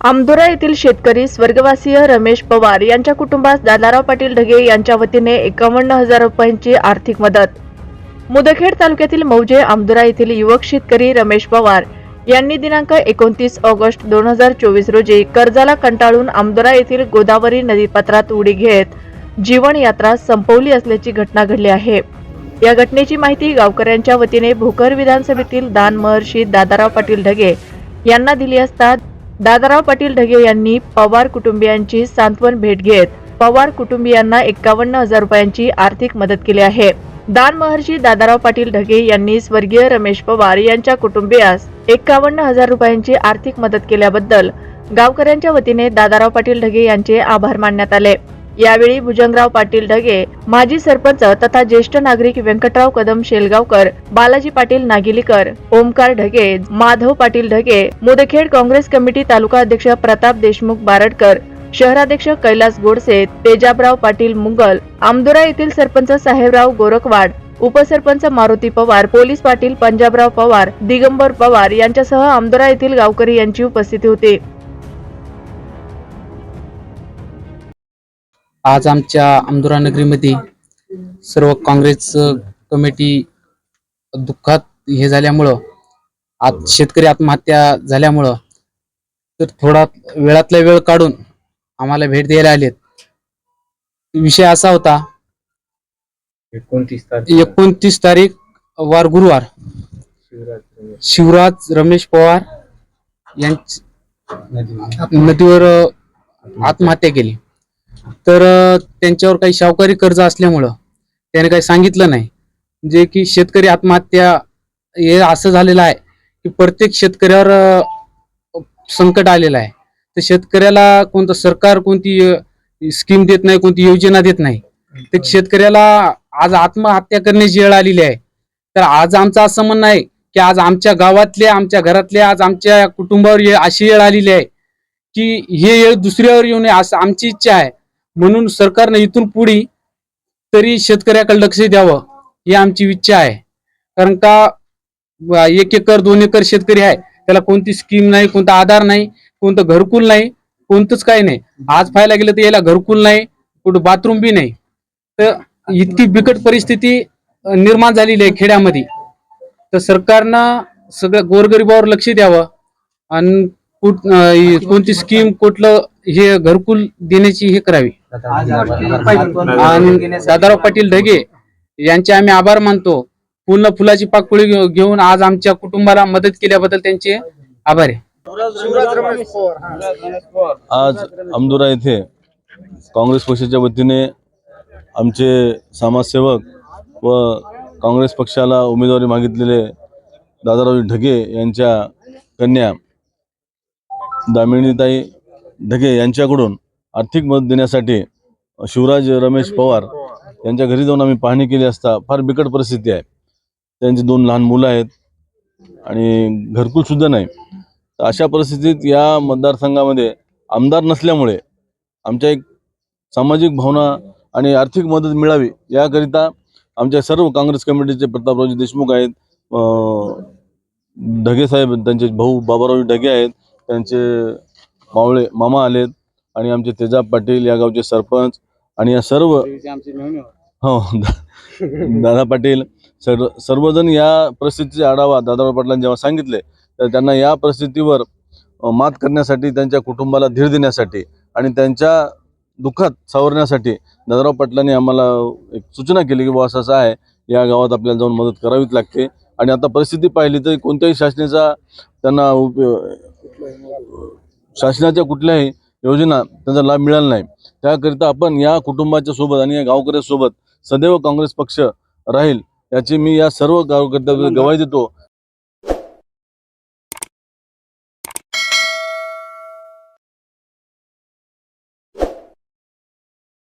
आमदोरा येथील शेतकरी स्वर्गवासीय रमेश पवार यांच्या कुटुंबास दादाराव पाटील ढगे यांच्या वतीने एकावन्न हजार रुपयांची आर्थिक मदत. मुदखेड तालुक्यातील मौजे आमदुरा येथील युवक शेतकरी रमेश पवार यांनी दिनांक एकोणतीस ऑगस्ट दोन हजार चोवीस रोजी कर्जाला कंटाळून आमदोरा येथील गोदावरी नदीपात्रात उडी घेत जीवन यात्रा संपवली असल्याची घटना घडली आहे. या घटनेची माहिती गावकऱ्यांच्या वतीने भोकर विधानसभेतील दान महर्षी दादाराव पाटील ढगे यांना दिली असता दादाराव पाटील ढगे यांनी पवार कुटुंबियांची सांत्वन भेट घेत पवार कुटुंबियांना एकावन्न हजार रुपयांची आर्थिक मदत केली आहे. दान महर्षी दादाराव पाटील ढगे यांनी स्वर्गीय रमेश पवार यांच्या कुटुंबियास एकावन्न हजार रुपयांची आर्थिक मदत केल्याबद्दल गावकऱ्यांच्या वतीने दादाराव पाटील ढगे यांचे आभार मानण्यात आले. यावेळी भुजंगराव पाटील ढगे माजी सरपंच तथा ज्येष्ठ नागरिक व्यंकटराव कदम शेलगावकर बालाजी पाटील नागिलीकर ओमकार ढगे माधव पाटील ढगे मुदखेड काँग्रेस कमिटी तालुका अध्यक्ष प्रताप देशमुख बारडकर शहराध्यक्ष कैलास गोडसे तेजाबराव पाटील मुंगल आमदोरा येथील सरपंच साहेबराव गोरखवाड उपसरपंच मारुती पवार पोलीस पाटील पंजाबराव पवार दिगंबर पवार यांच्यासह आमदोरा येथील गावकरी यांची उपस्थिती होती. आज आमच्या आमदुरा नगरीमध्ये सर्व काँग्रेस कमिटी दुःखात हे झाल्यामुळं आज शेतकरी आत्महत्या झाल्यामुळं तर थोडा वेळातला वेळ काढून आम्हाला भेट द्यायला आलेत. विषय असा होता एकोणतीस तारीख. एकोणतीस तारीख वार गुरुवार. शिवराज रमेश पवार यांची नदीवर. आत्महत्या केली. तर त्यांच्यावर काही शावकारी कर्ज असल्यामुळं त्याने काही सांगितलं नाही. जे की शेतकरी आत्महत्या हे असं झालेलं आहे की प्रत्येक शेतकऱ्यावर संकट आलेलं आहे. तर शेतकऱ्याला कोणतं सरकार कोणती स्कीम देत नाही कोणती योजना देत नाही. तर शेतकऱ्याला आज आत्महत्या करण्याची वेळ आलेली आहे. तर आज आमचं असं म्हणणं आहे की आज आमच्या गावातले आमच्या घरातले आज आमच्या कुटुंबावर अशी वेळ आलेली आहे की हे वेळ दुसऱ्यावर येऊ नये असं आमची इच्छा आहे. म्हणून सरकारने इथून पुढे तरी शेतकऱ्याकडे लक्ष द्यावं ही आमची इच्छा आहे. कारण का एक एकर दोन एकर शेतकरी आहे. त्याला कोणती स्कीम नाही कोणता आधार नाही कोणतं घरकुल नाही कोणतंच काही नाही. आज पाहायला गेलं तर याला घरकुल नाही कुठं बाथरूम बी नाही. तर इतकी बिकट परिस्थिती निर्माण झालेली आहे खेड्यामध्ये. तर सरकारनं सगळ्या गोरगरिबावर लक्ष द्यावं. आणि कुठ कोणती स्कीम कुठलं हे घरकुल देण्याची हे करावी. आणि दादाराव पाटील ढगे यांचे आम्ही आभार मानतो. पूर्ण फुलाची पाकळी घेऊन आज आमच्या कुटुंबाला मदत केल्याबद्दल त्यांचे आभार. आहे आज अमदुरा येथे काँग्रेस पक्षाच्या वतीने आमचे समाजसेवक व काँग्रेस पक्षाला उमेदवारी मागितलेले दादाराव ढगे यांच्या कन्या दामिनीताई ढगे यांच्याकडून आर्थिक मदत देण्यासाठी शिवराज रमेश पवार यांच्या घरी जाऊन आम्ही पाहणी केली असता फार बिकट परिस्थिती आहे. त्यांची दोन लहान मुलं आहेत आणि घरकुल सुद्धा नाही. तर अशा परिस्थितीत या मतदारसंघामध्ये आमदार नसल्यामुळे आमच्या एक सामाजिक भावना आणि आर्थिक मदत मिळावी याकरिता आमच्या सर्व काँग्रेस कमिटीचे प्रतापरावजी देशमुख आहेत ढगे साहेब त्यांचे भाऊ बाबारावजी ढगे आहेत त्यांचे मावळे मामा आलेत आणि आमचे तेजाब पाटील या गावचे सरपंच आणि या सर्व हो दादा पाटील सर्व सर्वजण या परिस्थितीचा आढावा दादाराव पाटलांनी जेव्हा सांगितले तर त्यांना या परिस्थितीवर मात करण्यासाठी त्यांच्या कुटुंबाला धीर देण्यासाठी आणि त्यांच्या दुःखात सावरण्यासाठी दादाराव पाटलांनी आम्हाला एक सूचना केली की असं असं आहे या गावात आपल्याला जाऊन मदत करावीच लागते. आणि आता परिस्थिती पाहिली तर कोणत्याही शासनाचा त्यांना उपयोग शासनाच्या कुठल्याही योजना त्यांचा लाभ मिळाला नाही. त्याकरिता आपण या कुटुंबाच्या सोबत आणि या गावकऱ्यासोबत सदैव काँग्रेस पक्ष राहील याची मी या सर्व गावकर्त्यांना गवाही देतो.